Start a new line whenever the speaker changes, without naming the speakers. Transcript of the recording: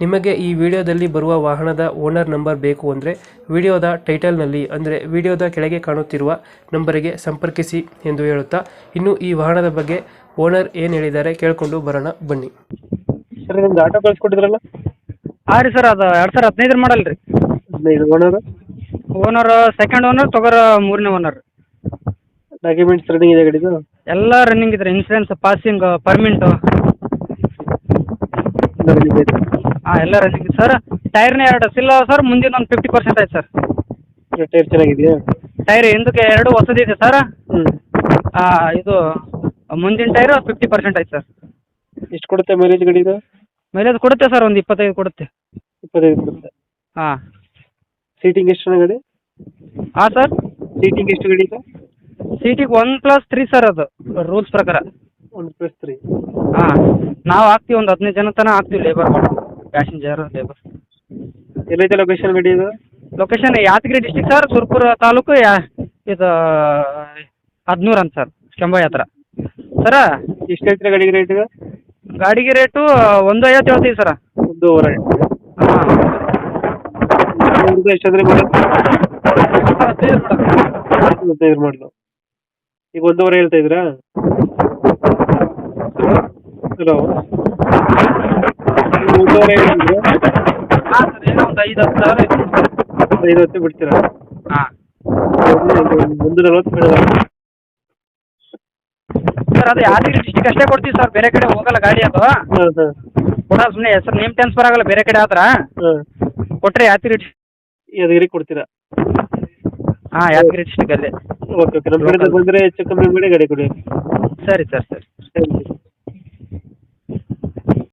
ನಿಮಗೆ ಈ ವಿಡಿಯೋದಲ್ಲಿ ಬರುವ ವಾಹನದ ಓನರ್ ನಂಬರ್ ಬೇಕು ಅಂದರೆ ವಿಡಿಯೋದ ಟೈಟಲ್ನಲ್ಲಿ ಅಂದರೆ ವಿಡಿಯೋದ ಕೆಳಗೆ ಕಾಣುತ್ತಿರುವ ನಂಬರಿಗೆ ಸಂಪರ್ಕಿಸಿ ಎಂದು ಹೇಳುತ್ತಾ ಇನ್ನು ಈ ವಾಹನದ ಬಗ್ಗೆ ಓನರ್ ಏನು ಹೇಳಿದ್ದಾರೆ ಕೇಳಿಕೊಂಡು ಬರೋಣ ಬನ್ನಿ. ಸರ್ ನಿಮ್ದು ಆಟೋ ಕಳಿಸ್ಕೊಟ್ಟಿದ್ರಲ್ಲ?
ಹಾಂ ರೀ ಸರ್ ಅದು ಎರಡು ಸಾವಿರ ಹದಿನೈದು ಮಾಡಲ್ ರೀ.
ಹದಿನೈದು ಓನರ್?
ಓನರ್ ಸೆಕೆಂಡ್ ಓನರ್ ತಗೋರ ಮೂರನೇ ಓನರ್
ಡಾಕ್ಯುಮೆಂಟ್ಸ್ ರನ್ನಿಂಗ್ ಇದೆ ಗಡಿದು?
ಎಲ್ಲ ರನ್ನಿಂಗ್ ಇದ್ರೆ ಇನ್ಸೂರೆನ್ಸ್ ಪಾಸಿಂಗ್ ಪರ್ಮಿಂಟು ಹಾಂ ಎಲ್ಲ ರನ್ನಿಂಗ್ ಇದೆ ಸರ್ ಟೈರ್ನ ಎರಡು ಸಿಲ್ಲ ಸರ್ ಮುಂದಿನ ಒಂದು ಫಿಫ್ಟಿ ಪರ್ಸೆಂಟ್ ಆಯ್ತು ಸರ್
ಟೈರ್ ಚೆನ್ನಾಗಿದೆಯಾ?
ಟೈರ್ ಹಿಂದಕ್ಕೆ ಎರಡು ಹೊಸದಿದೆ ಸರ್
ಹ್ಞೂ
ಇದು ಮುಂದಿನ ಟೈರು ಫಿಫ್ಟಿ ಪರ್ಸೆಂಟ್ ಆಯ್ತು ಸರ್
ಎಷ್ಟು ಕೊಡುತ್ತೆ ಮೈಲೇಜ್ ಗಾಡಿದು?
ಮೈಲೇಜ್ ಕೊಡುತ್ತೆ ಸರ್ ಒಂದು ಇಪ್ಪತ್ತೈದು ಕೊಡುತ್ತೆ.
ಇಪ್ಪತ್ತೈದು ಕೊಡುತ್ತೆ.
ಹಾಂ.
ಸೀಟಿಂಗ್ ಎಷ್ಟು ಗಾಡಿ?
ಹಾಂ ಸರ್
ಸೀಟಿಂಗ್ ಎಷ್ಟು ಗಾಡಿ ಇದೆ?
ಸೀಟಿಗೆ ಒನ್ ಪ್ಲಸ್ ತ್ರೀ ಸರ್ ಅದು. ರೂಲ್ಸ್ ಪ್ರಕಾರ.
ಒನ್ ಪ್ಲಸ್ ತ್ರೀ
ಹಾಂ. ನಾವು ಹಾಕ್ತೀವಿ ಒಂದು ಹದಿನೈದು ಜನ ತನಕ ಹಾಕ್ತೀವಿ ಲೇಬರ್ ಪ್ಯಾಸೆಂಜರ್ ಲೇಬರ್
ಎಲ್ಲೈತೆ ಲೊಕೇಶನ್ ಬಿಡಿ ಇದು?
Location Yadagiri district sir Surpur taluk ಯಾ ಇದು ಹದಿನೂರು ಅಂತ ಸರ್ ಕೆಂಬಾಯಿ ಹತ್ರ ಸರ
ಎಷ್ಟು ಹೇಳ್ತೀರಾ ಗಾಡಿಗೆ ರೇಟ್
ಗಾಡಿಗೆ ರೇಟು ಒಂದು ಐವತ್ತು ಹೇಳ್ತೀವಿ ಸರ
ಒಂದು
ಹಾಂ.
ಎಷ್ಟಾದ್ರೆ ಹದಿನೈದು ಮಾಡಲು ಈಗ ಒಂದೂವರೆ ಹೇಳ್ತಾ ಇದ್ರಾ ಹಲೋ ಒಂದೂವರೆ ಹೇಳ್ತಿದ್ರಾ
ಹಾಂ ಸರ್ ಏನೋ ಒಂದು ಐದು ಹತ್ತು ಸಾವಿರ.
ಐದು ಹೊತ್ತು ಬಿಡ್ತೀರಾ
ಹಾಂ
ಒಂದು ನಲ್ವತ್ತು ಬೇಡ
ಸರ್ ಅದು ಯಾದಗಿರಿ ಡಿಸ್ಟಿಕ್ ಅಷ್ಟೇ ಕೊಡ್ತೀವಿ ಸರ್ ಬೇರೆ ಕಡೆ ಹೋಗಲ್ಲ ಗಾಡಿ ಅದು
ಹಾಂ ಸರ್
ಕೊಡ ಸುಮ್ಮನೆ ಹೆಸರು ನೇಮ್ ಟ್ರಾನ್ಸ್ಫರ್ ಆಗಲ್ಲ ಬೇರೆ ಕಡೆ ಆದ್ರೆ
ಹಾಂ
ಕೊಟ್ಟರೆ ಯಾದಗಿರಿ
ಯಾದಗಿರಿ ಕೊಡ್ತೀರಾ
ಹಾಂ ಯಾದಗಿರಿ ಡಿಸ್ಟಿಕಲ್ಲಿ
ಓಕೆ ಓಕೆ ನಮ್ಮ ಕಡೆ ಬಂದರೆ ಹೆಚ್ಚು ಕಮ್ಮಿ ಮಾಡಿ ಗಾಡಿ ಕೊಡಿ.
ಸರಿ ಸರ್ ಸರಿ.